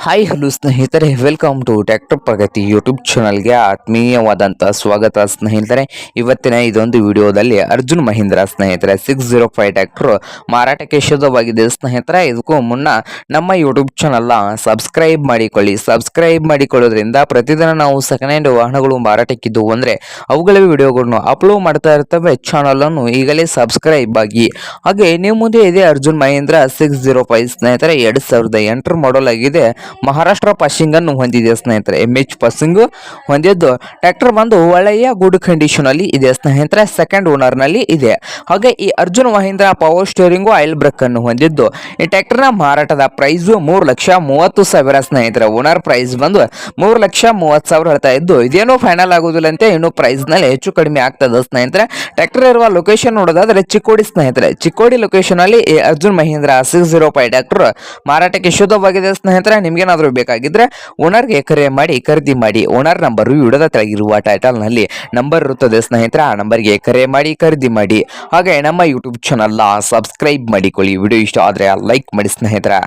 Hi hello ಸ್ನೇಹಿತರೆ. Welcome to tractor Pragati YouTube ಚಾನಲ್ಗೆ ಆತ್ಮೀಯವಾದಂಥ ಸ್ವಾಗತ, ಸ್ನೇಹಿತರೆ. ಇವತ್ತಿನ ಇದೊಂದು ವಿಡಿಯೋದಲ್ಲಿ ಅರ್ಜುನ್ ಮಹೇಂದ್ರ, ಸ್ನೇಹಿತರೆ ಸಿಕ್ಸ್ ಜೀರೋ ಫೈವ್ ಟ್ಯಾಕ್ಟರ್ ಮಾರಾಟಕ್ಕೆ ಶುದ್ಧವಾಗಿದೆ. ಸ್ನೇಹಿತರೆ, ಇದಕ್ಕೂ ಮುನ್ನ ನಮ್ಮ ಯೂಟ್ಯೂಬ್ ಚಾನಲ್ನ ಸಬ್ಸ್ಕ್ರೈಬ್ ಮಾಡಿಕೊಳ್ಳಿ. ಸಬ್ಸ್ಕ್ರೈಬ್ ಮಾಡಿಕೊಳ್ಳೋದ್ರಿಂದ ಪ್ರತಿದಿನ ನಾವು ಸೆಕೆಂಡ್ ಹ್ಯಾಂಡ್ ವಾಹನಗಳು ಮಾರಾಟಕ್ಕಿದ್ದವು ಅಂದರೆ ಅವುಗಳ ವಿಡಿಯೋಗಳನ್ನು ಅಪ್ಲೋಡ್ ಮಾಡ್ತಾ ಇರ್ತವೆ. ಚಾನಲನ್ನು ಈಗಲೇ ಸಬ್ಸ್ಕ್ರೈಬ್ ಆಗಿ. ಹಾಗೆ, ನೀವು ಮುಂದೆ ಇದೆ Arjun Mahindra six zero five ಸ್ನೇಹಿತರೆ, ಎರಡು ಸಾವಿರದ ಎಂಟರ ಮಾಡಲ್ ಆಗಿದೆ. ಮಹಾರಾಷ್ಟ್ರ ಪಾಸಿಂಗ್ ಅನ್ನು ಹೊಂದಿದೆ ಸ್ನೇಹಿತರೆ. ಎಂ ಎಚ್ ಪಾಸಿಂಗ್ ಹೊಂದಿದ್ದು ಟ್ರ್ಯಾಕ್ಟರ್ ಬಂದು ಒಳ್ಳೆಯ ಗುಡ್ ಕಂಡೀಷನ್ ಅಲ್ಲಿ ಇದೆ ಸ್ನೇಹಿತರೆ. ಸೆಕೆಂಡ್ ಓನರ್ನಲ್ಲಿ ಇದೆ. ಹಾಗೆ ಈ Arjun Mahindra power steering oil brake ಅನ್ನು ಹೊಂದಿದ್ದು ಈ ಟ್ರ್ಯಾಕ್ಟರ್ನ ಮಾರಾಟದ ಪ್ರೈಸ್ ಮೂರು ಲಕ್ಷ ಮೂವತ್ತು ಸಾವಿರ ಸ್ನೇಹಿತರೆ. ಓನರ್ ಪ್ರೈಸ್ ಬಂದು ಮೂರು ಲಕ್ಷ ಮೂವತ್ತು ಸಾವಿರ ಹೇಳ್ತಾ ಇದ್ದು, ಇದೇನು ಫೈನಲ್ ಆಗುದಿಲ್ಲ ಅಂತ. ಇನ್ನು ಪ್ರೈಸ್ನಲ್ಲಿ ಹೆಚ್ಚು ಕಡಿಮೆ ಆಗ್ತದೆ ಸ್ನೇಹಿತರೆ. ಟ್ರ್ಯಾಕ್ಟರ್ ಇರುವ ಲೊಕೇಶನ್ ನೋಡೋದಾದ್ರೆ ಚಿಕ್ಕೋಡಿ ಸ್ನೇಹಿತರೆ. ಚಿಕ್ಕೋಡಿ ಲೊಕೇಶನ್ ಅಲ್ಲಿ ಈ Arjun Mahindra six zero five tractor ಮಾರಾಟಕ್ಕೆ ಶುದ್ಧವಾಗಿದೆ ಸ್ನೇಹಿತರೆ. ನಿಮ್ಗೇನಾದ್ರೂ ಬೇಕಾಗಿದ್ರೆ ಓನರ್ಗೆ ಕರೆ ಮಾಡಿ, ಖರೀದಿ ಮಾಡಿ, ಓನರ್ ನಂಬರ್ ವಿಡಿಯೋದ ಕೆಳಗಿರುವ ಟೈಟಲ್ನಲ್ಲಿ ನಂಬರ್ ಇರುತ್ತದೆ ಸ್ನೇಹಿತರೆ, ಆ ನಂಬರ್ಗೆ ಕರೆ ಮಾಡಿ, ಖರೀದಿ ಮಾಡಿ. ಹಾಗೆ ನಮ್ಮ ಯೂಟ್ಯೂಬ್ ಚಾನಲ್ನ ಸಬ್ಸ್ಕ್ರೈಬ್ ಮಾಡಿಕೊಳ್ಳಿ. ವಿಡಿಯೋ ಇಷ್ಟ ಆದರೆ ಲೈಕ್ ಮಾಡಿ ಸ್ನೇಹಿತರೆ.